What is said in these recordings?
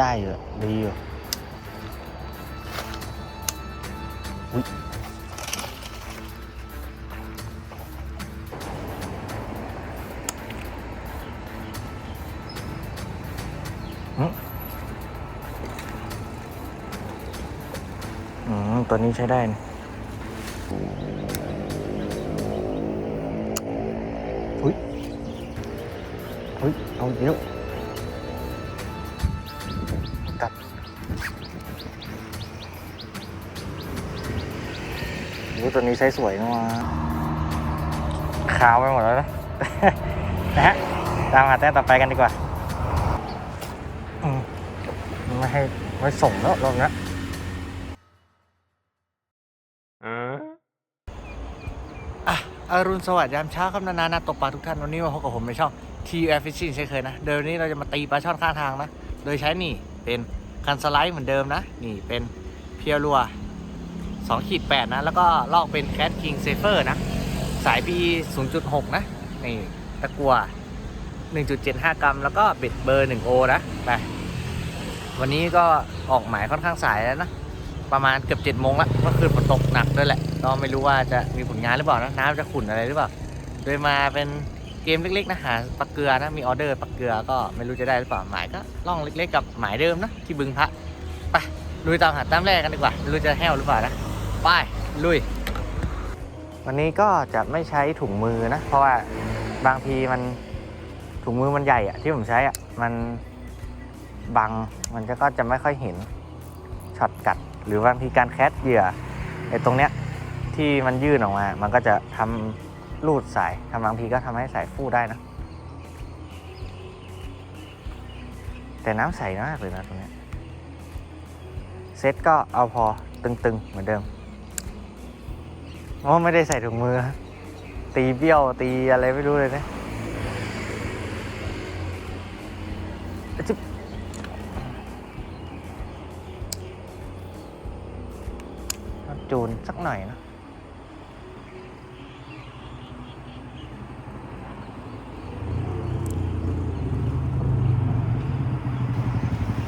ได้อยู่ดีอยู่อุ๊ยอืมอืมตัวนี้ใช้ได้นะอุ้ยอุ้ยเอาเดี๋ยว นี้ใช้สวยนะวะขาวไปหมดแล้วนะนะฮะตามหาแต้มต่อไปกันดีกว่าอืมไม่ให้ไม่ส่งแล้วรอบนี้อะอรุณสวัสดิ์ยามเช้าครับนานานาตกปลาทุกท่านวันนี้มาพบกับผมในช่อง T U F Fishing เช่นเคยนะ เดี๋ยววันนี้เราจะมาตีปลาช่อนข้างทางนะ โดยใช้นี่เป็นคันสไลด์เหมือนเดิมนะ นี่เป็นเพียวรัว 2ขีด8นะ แล้วก็ลอกเป็นแคทคิงเซเฟอร์นะ สาย PE 0.6 นะ นี่ตะกัว 1.75 กรัม แล้วก็เบ็ดเบอร์1โอนะไปวันนี้ก็ออกหมายค่อนข้างสายแล้วนะ ประมาณเกือบเจ็ดโมงละเมื่อคืนฝนตกหนักด้วยแหละก็ไม่รู้ว่าจะมีผลงานหรือเปล่านะน้ำจะขุ่นอะไรหรือเปล่า โดยมาเป็นเกมเล็กๆนะหาปลาเกลือนะมีออเดอร์ปลาเกลือก็ไม่รู้จะได้หรือเปล่าหมายก็ล่องเล็กๆกับหมายเดิมนะที่บึงพระไปลุยตามหาแต้มแรกกันดีกว่าไม่รู้จะแห้วหรือเปล่านะ ไป ลุย วันนี้ก็จะไม่ใช้ถุงมือนะ เพราะว่าบางทีมันถุงมือมันใหญ่อะที่ผมใช้อะมันบังมันก็จะไม่ค่อยเห็นช็อตกัด หรือบางทีการแคสเหยื่อไอ้ตรงเนี้ยที่มันยื่นออกมา มันก็จะทำรูดสายทำบางทีก็ทำให้สายฟู่ได้นะ แต่น้ำใสมากเลยนะตรงเนี้ยเซ็ตก็เอาพอตึงๆ เหมือนเดิม เพราะว่าไม่ได้ใส่ถุงมือ ตีเบี้ยวตีอะไรไม่รู้เลยนะจิบจูนสักหน่อยนะ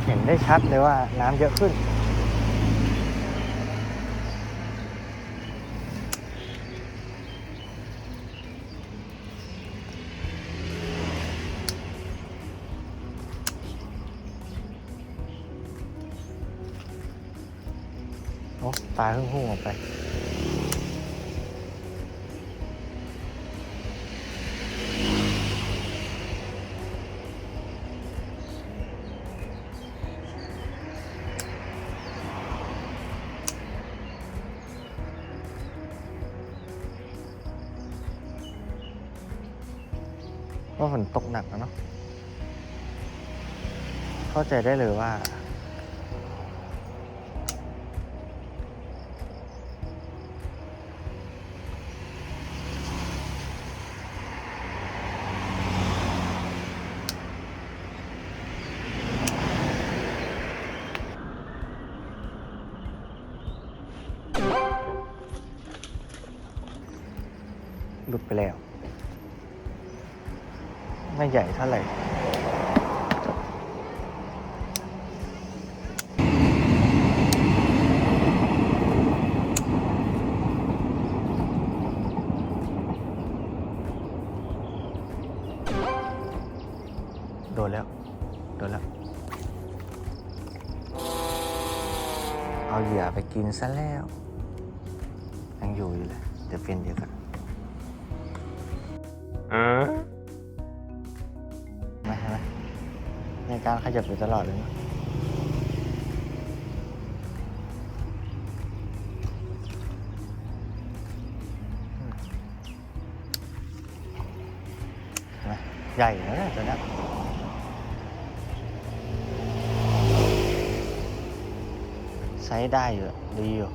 เห็นได้ชัดเลยว่าน้ำเยอะขึ้น โอ้ปลาเพิ่งพุ่งออกไปว่าฝนตกหนักนะเนาะเข้าใจได้เลยว่า หลุดไปแล้ว ไม่ใหญ่เท่าไหร่โดนแล้ว โดนแล้ว เอาเหยื่อไปกินซะแล้ว ยังอยู่อยู่เลย เดี๋ยวเป็นเดี๋ยวกัน ยับอยู่ตลอดเลยนะใหญ่นะเนี่ยตัวนี้ใช้ได้อยู่ดีอยู่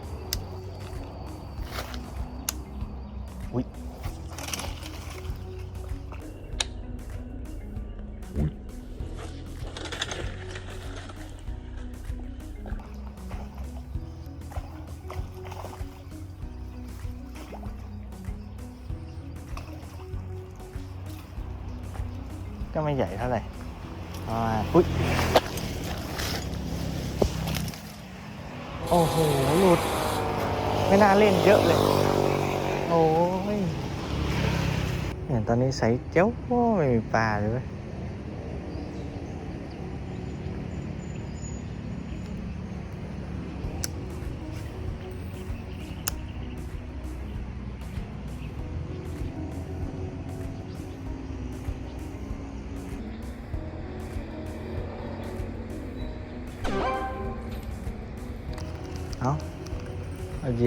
มาอุ้ยโอ้โห หลุด ไม่น่าเล่นเยอะเลย โอ้ยเนี่ยตอนนี้ใส่เจ้าไม่มีปลาเลวย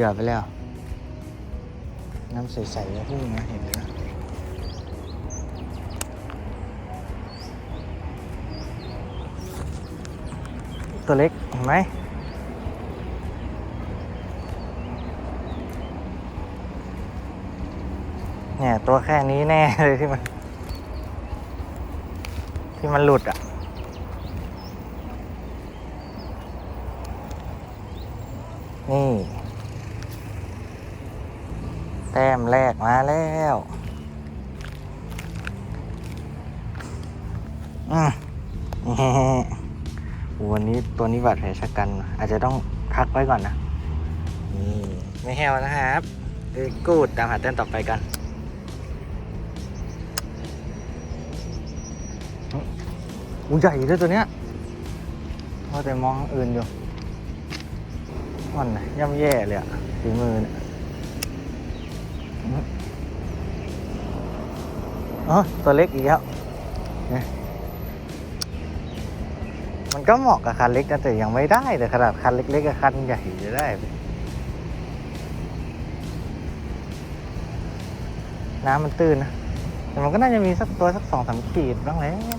ยื่อไปแล้ว น้ำใสๆนะพุ่งนะเห็นเลยนะตัวเล็กเห็นไหมเนี่ยตัวแค่นี้แน่เลยที่มัน ที่มันหลุดอะนี่ แต้มแรกมาแล้วอืมวันนี้ตัวนี้บาดแผลชะกัน อาจจะต้องพักไว้ก่อนนะนี่ไม่แห้วนะครับเอ้ยกูดตามหาเต้นต่อไปกันอู้ใหญ่ด้วยตัวเนี้ยว่าแต่มองอื่นอยู่มันน่ะย่ำแย่เลยอะฝีมือเนี่ย อ๋อตัวเล็กอีกแล้วมันก็เหมาะกับคันเล็กนะแต่ยังไม่ได้แต่ขนาดคันเล็กๆกับคันใหญ่จะได้ น้ำมันตื้นนะแต่มันก็น่าจะมีสักตัวสักสองสามขีดบ้างแล้ว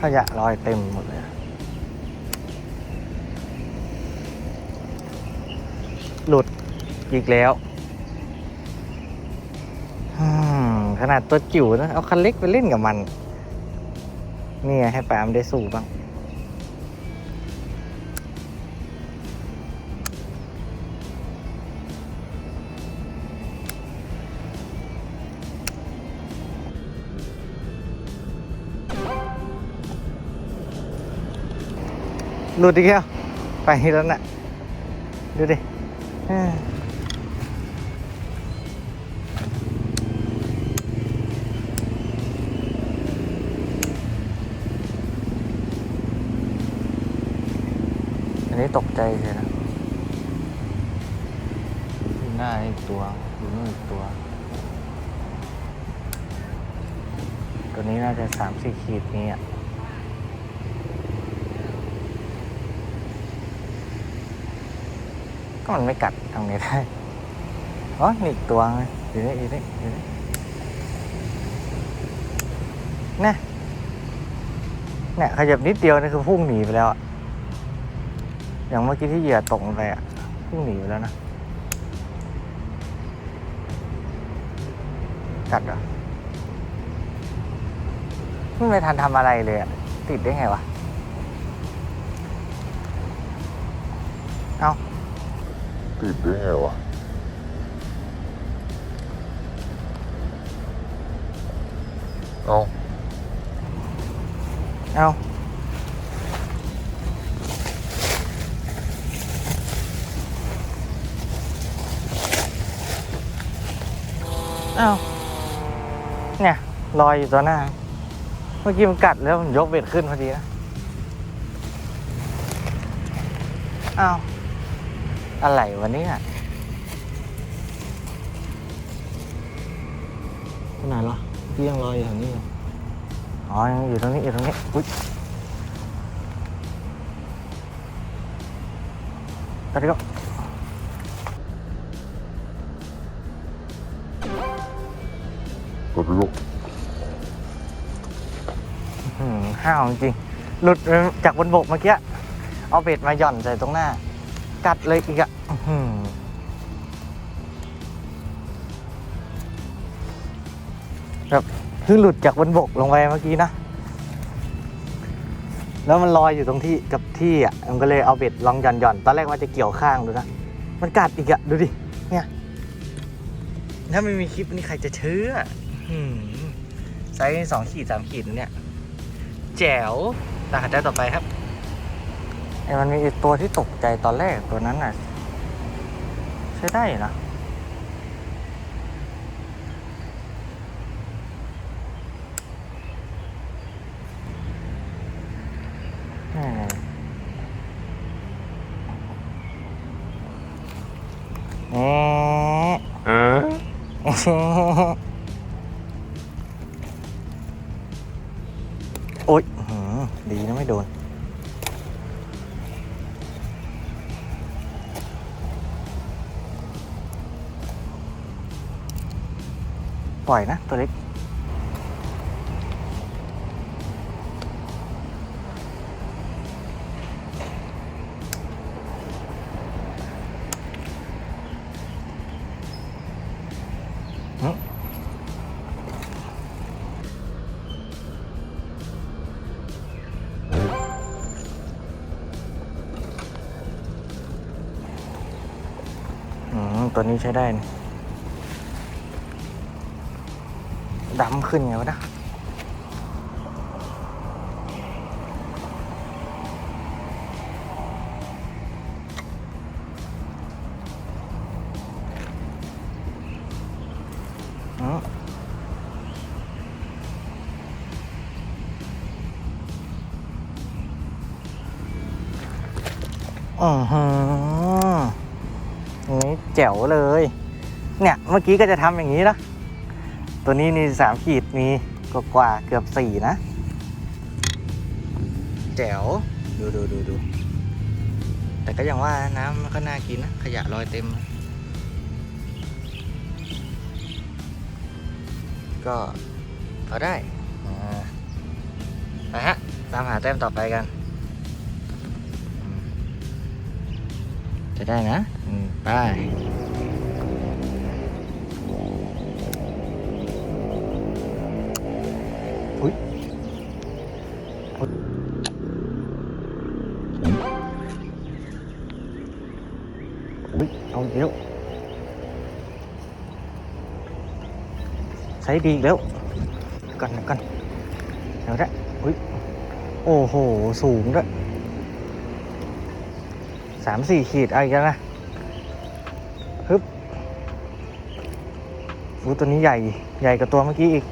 ขยะลอยเต็มหมดเลย หลุดอีกแล้วขนาดตัวจิ๋วนะ เอาคันเล็กไปเล่นกับมัน นี่ไงให้ปามได้สู้บ้าง หลุดอีกแล้ว ไปแล้วน่ะดูดิ อันนี้ตกใจเลยนะอยู่หน้าอีกตัวอยู่นู่นอีกตัว ตัวนี้น่าจะสามสี่ขีดนี้อะ ก็มันไม่กัดทำไงได้อ๋อนี่อีกตัวไงอยู่นี่อยู่นี่อยู่นี่นะเนี่ยขยับนิดเดียวนี่คือพุ่งหนีไปแล้วอะอย่างเมื่อกี้ที่เหยื่อตกไปอะพุ่งหนีไปแล้วนะกัดเหรอไม่ทันทำอะไรเลยอะติดได้ไงวะ เอา ติดได้ไงวะเอาเอาเอาเนี่ยลอยอยู่ตัวหน้า เมื่อกี้มันกัดแล้วมันยกเบ็ดขึ้นพอดีนะเอา อะไรวันนี้อะที่ไหนเหรอพี่ยังลอยอยู่แถวนี้อยู่อ๋อยังอยู่ตรงนี้อยู่ตรงนี้อุ้ยตัดดิก็ตัวพี่ลูกหืมห้าวจริงๆหลุดจากบนบกเมื่อกี้ เอาเบ็ดมาหย่อนใส่ตรงหน้า กัดเลยอีกอะแบบเพิ่งหลุดจากบนบกลงไปเมื่อกี้นะ แล้วมันลอยอยู่ตรงที่กับที่อะมันก็เลยเอาเบ็ดลองหย่อนหย่อนตอนแรกว่าจะเกี่ยวข้างดูนะ มันกัดอีกอะดูดิ เนี่ย ถ้าไม่มีคลิปนี้ใครจะเชื่อไซส์สองขีดสามขีดเนี่ย แจ๋วตาหาใจต่อไปครับ ไอ้มันมีไอ้ตัวที่ตกใจตอนแรกตัวนั้นน่ะ ใช้ได้อยู่นะนี่นี่เออ ล่อยนะ ตัวเล็ก ตัวนี้ใช้ได้นี่ดำ ขึ้นไงวะนะอือือหือนี่แจ๋วเลย เนี่ย เมื่อกี้ก็จะทำอย่างนี้นะ ตัวนี้นี่สามขีดมีกว่ากว่าเกือบสี่นะ แจ๋ว ดูดูดูดูแต่ก็ยังว่าน้ำมันก็น่ากินนะ ขยะลอยเต็ม ก็พอได้ไปฮะ ตามหาแต้มต่อไปกัน จะได้นะ ไป แล้วใช้ดีอีกแล้วก่อนเดี๋ยวก่อนเดี๋ยวละอุ้ยโอ้โห สูงด้วยสามสี่ขีดอาอีกแล้วนะฮึบอู้ตัวนี้ใหญ่ใหญ่กว่าตัวเมื่อกี้อีก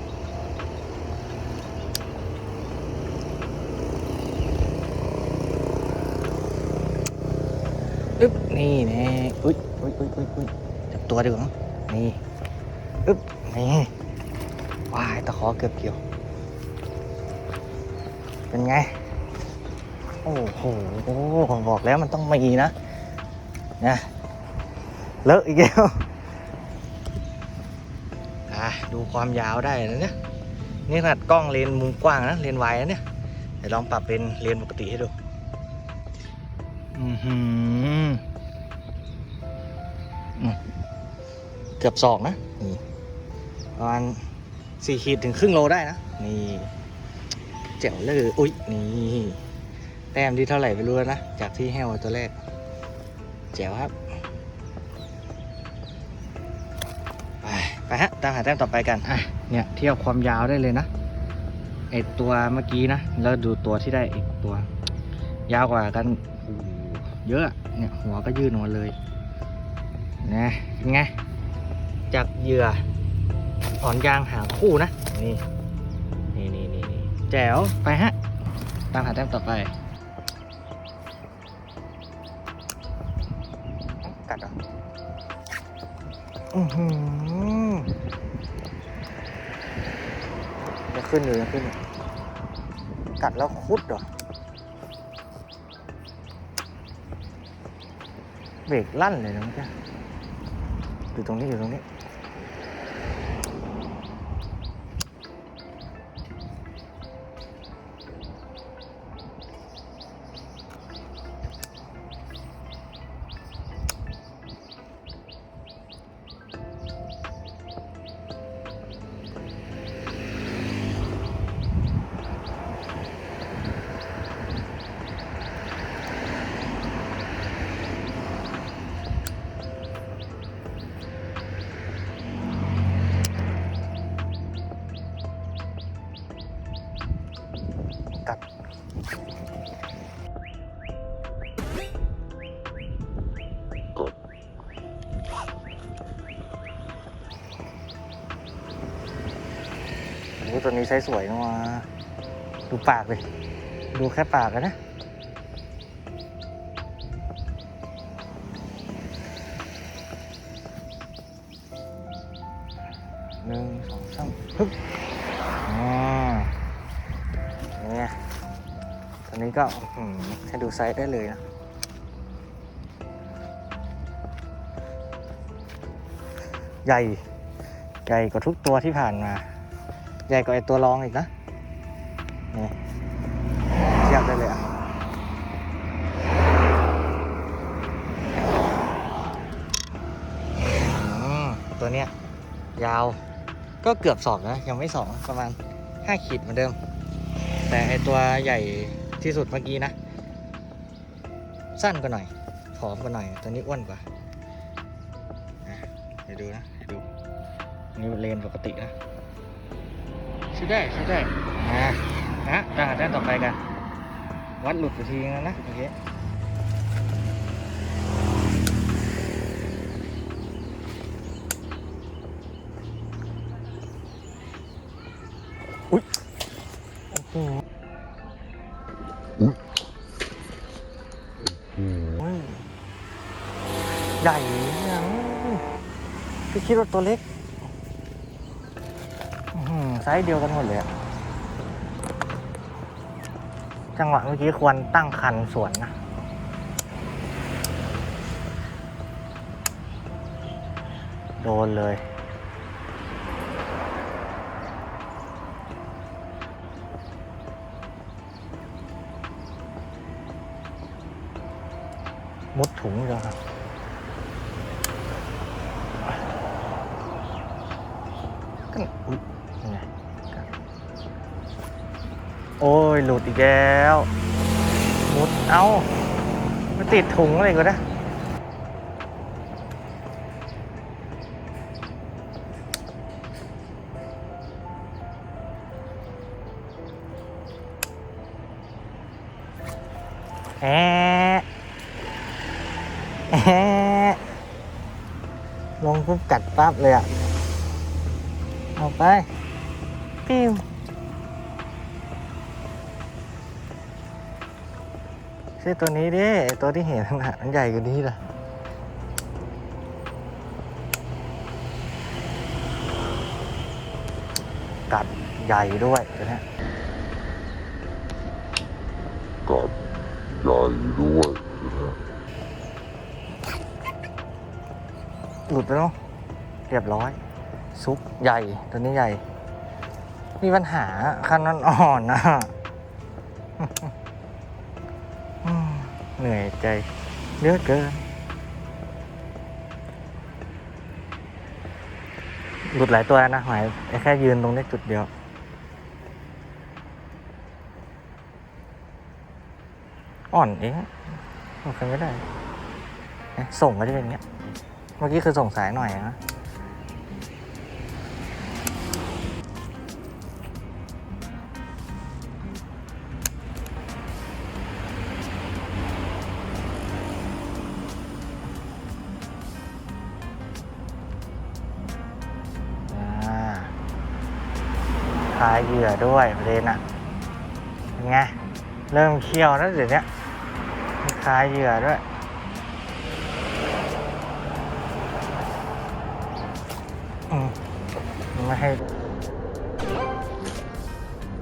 อึ๊บนี่แน่อุ้ย อุ้ยอุ้ยอุ้ยจับตัวดีกว่านี่อึ๊บนี่ว้ายตะขอเกือบเกี่ยว เป็นไง โอ้โหบอกแล้วมันต้องมีนะนะเลอะอีกแล้วอะดูความยาวได้นะเนี่ยนี่ขนาดกล้องเลนมุมกว้างนะเลนส์วายนะเนี่ยเดี๋ยวลองปรับเป็นเลนปกติให้ดู อือหือ เกือบสองนะนี่ประมาณสี่ขีดถึงครึ่งโลได้นะ นี่แจ๋วเลยอุ๊ยนี่แต้มที่เท่าไหร่ไม่รู้แล้วนะ จากที่แห้วตัวแรกแจ๋วครับ ไปไปฮะตามหาแต้มต่อไปกันอะเนี่ยเทียบความยาวได้เลยนะไอตัวเมื่อกี้นะ แล้วดูตัวที่ได้อีกตัว ยาวกว่ากันโอ้โหเยอะอะเนี่ยหัวก็ยื่นออกมาเลยนะเป็นไง จากเหยื่ออ่อนยางหางคู่นะนี่นี่นี่นี่นี่แจ๋วไปฮะ ตามหาแต้มต่อไป กัดเหรออือหือจะขึ้นอยู่จะขึ้นอยู่กัดแล้วคุดเหรอเบรกลั่นเลยนะเมื่อกี้อยู่ตรงนี้อยู่ตรงนี้ ตัวนี้ใช้สวยนะวะดูปากเลยดูแค่ปากนนะหนึ่งสองสามฮึบอ่าเนี่ยตัวนี้ก็ให้ดูไซส์ได้เลยนะใหญ่ใหญ่กว่าทุกตัวที่ผ่านมา ใหญ่กว่าไอตัวรองอีกนะนี่เทียบได้เลยอะอตัวเนี้ยยาวก็เกือบสองนะ ยังไม่สองประมาณห้าขีดเหมือนเดิม แต่ไอตัวใหญ่ที่สุดเมื่อกี้นะ สั้นกว่าหน่อยผอมกว่าหน่อย ตัวนี้อ้วนกว่าเดี๋ยวดูนะดูนี่เลนปกตินะ ช่ได้ใช่ได้อะนะตาด้านต่อไปกัน วัดหลุดไปทีนึงแล้วนะโอเคอุ้ยโอ้โหโอ้ยใหญ่ยังพี่คิดว่าตัวเล็กอื้อหือไซ ส์เดียวกันหมดเลยอะจังหวะเมื่อกี้ควรตั้งคันสวนนะโดนเลย มุดถุงเลยครับก็อุ๊ยยังไง โอ้ย หลุดอีกแล้วมุดเอ้ามาติดถุงอะไรก็ได้แอะแอะลงปุ๊บกัดปั๊บเลยอะเอาไป ปิ้ว ใช่ตัวนี้ดิตัวที่เห็นขนาดมันใหญ่กว่านี้ล่ะกัดใหญ่ด้วยตัวนี้กัดใหญ่ด้วยหลุดไปแล้วเรียบร้อย ซุปใหญ่ตัวนี้ใหญ่ มีปัญหาคันนั้นอ่อนนะ เหนื่อยใจเยอะเกินหลุดหลายตัวนะหมายแค่ยืนตรงนี้จุดเดียว อ่อนเองโอเคไม่ได้ ส่งก็จะเป็นอย่างเงี้ย เมื่อกี้คือส่งสายหน่อยนะ ยเหยื่อด้วยประเด็นอะเป็นไง เริ่มเคี่ยวแล้วเดี๋ยวนี้มีคลายเหยื่อด้วยอืมไม่ให้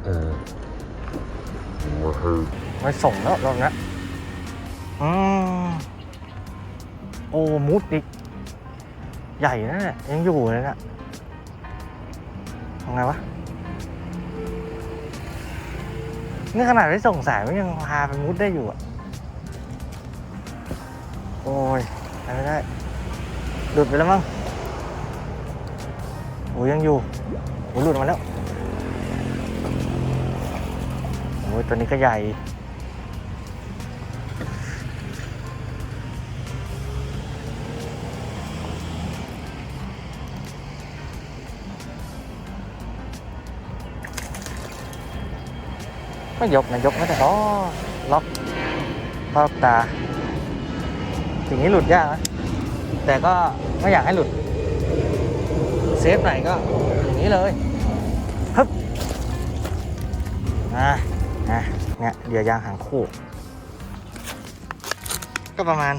เออมาให้ไม่ส่งแล้วรอบนี้อืมโอ้มุดอีกใหญ่นะเนี่ยยังอยู่เลยนะทำไงวะ นี่ขนาดไม่ส่งสายมันยังพาไปมุดได้อยู่อะ โอ้ยไปไม่ได้ หลุดไปแล้วมั้งโอ้ยยังอยู่โอ้ยหลุดมาแล้วโอ้ยตัวนี้ก็ใหญ่ ไม่ยกนะยกไม่ได้อ๋อล็อกรอบตาอย่งนี้หลุดยากนะแต่ก็ไม่อยากให้หลุด เซฟไหนอยก็อย่างนี้เลยฮึบอะอะเนี่ยเดียวยางหางคู่ ก็ประมาณ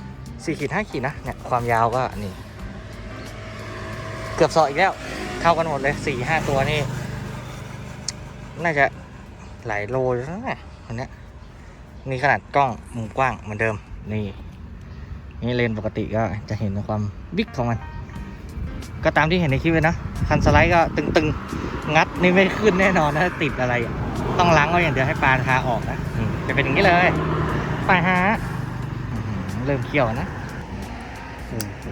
4ขีด5ขีดนะเนี่ยความยาวก็นี่ เกือบสออีกแล้วเข้ากันหมดเลย4 5ตัวนี่ น่าจะ หลายโลอยู่แล้วนะอันนี้นี่ขนาดกล้องมุมกว้างเหมือนเดิม นี่ นี่เลนปกติก็จะเห็นความบิ๊กของมัน ก็ตามที่เห็นในคลิปเลยนะ คันสไลด์ก็ตึงๆ งัดนี่ไม่ขึ้นแน่นอนนะถ้าติดอะไร ต้องล้างเอาอย่างเดียวให้ปลาคาออกนะจะเป็นอย่างนี้เลย ไปฮะ เริ่มเคี่ยวนะ โอ้โห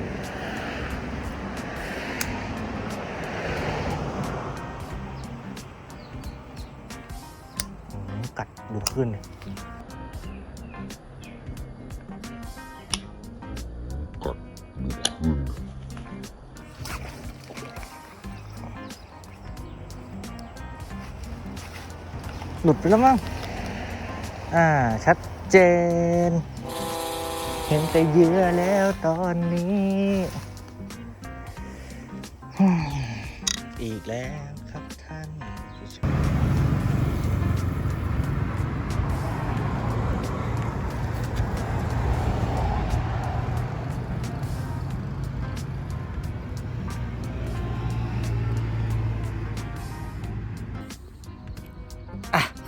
ขึ้นกัดบุกขึ้น หลุดไปแล้วมั้ง อ่า ชัดเจน เห็นแต่เยื่อแล้วตอนนี้ อีกแล้วครับ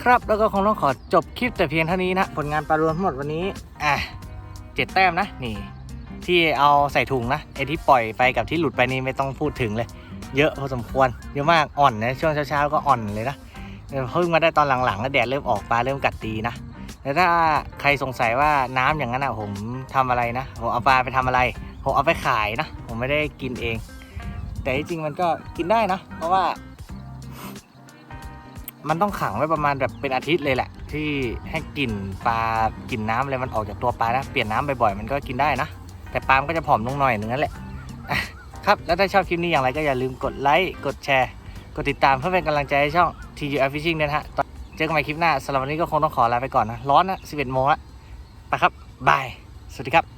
ครับ แล้วก็คงต้องขอจบคลิปแต่เพียงเท่านี้นะ ผลงานปลารวมทั้งหมดวันนี้อะเจ็ดแต้มนะนี่ ที่เอาใส่ถุงนะไอที่ปล่อยไปกับที่หลุดไปนี่ไม่ต้องพูดถึงเลย เยอะพอสมควรเยอะมากอ่อนนะช่วงเช้าๆก็อ่อนเลยนะเพิ่งมาได้ตอนหลังๆแล้วแดดเริ่มออกปลาเริ่มกัดดีนะแต่ถ้าใครสงสัยว่าน้ำอย่างนั้นอะผมทำอะไรนะผมเอาปลาไปทำอะไรผมเอาไปขายนะ ผมไม่ได้กินเอง แต่จริงๆมันก็กินได้นะ เพราะว่า มันต้องขังไว้ประมาณแบบเป็นอาทิตย์เลยแหละ ที่ให้กลิ่นปลากลิ่นน้ำอะไรมันออกจากตัวปลานะ เปลี่ยนน้ำบ่อยๆมันก็กินได้นะ แต่ปลามันก็จะผอมลงหน่อยหนึ่งนั่นแหละครับ แล้วถ้าชอบคลิปนี้อย่างไรก็อย่าลืมกดไลค์กดแชร์ กดติดตามเพื่อเป็นกำลังใจให้ช่อง TU Fishing ด้วยนะฮะเจอกันใหม่คลิปหน้าสำหรับวันนี้ก็คงต้องขอลาไปก่อนนะ ร้อนนะ 11 โมงละไปครับบาย สวัสดีครับ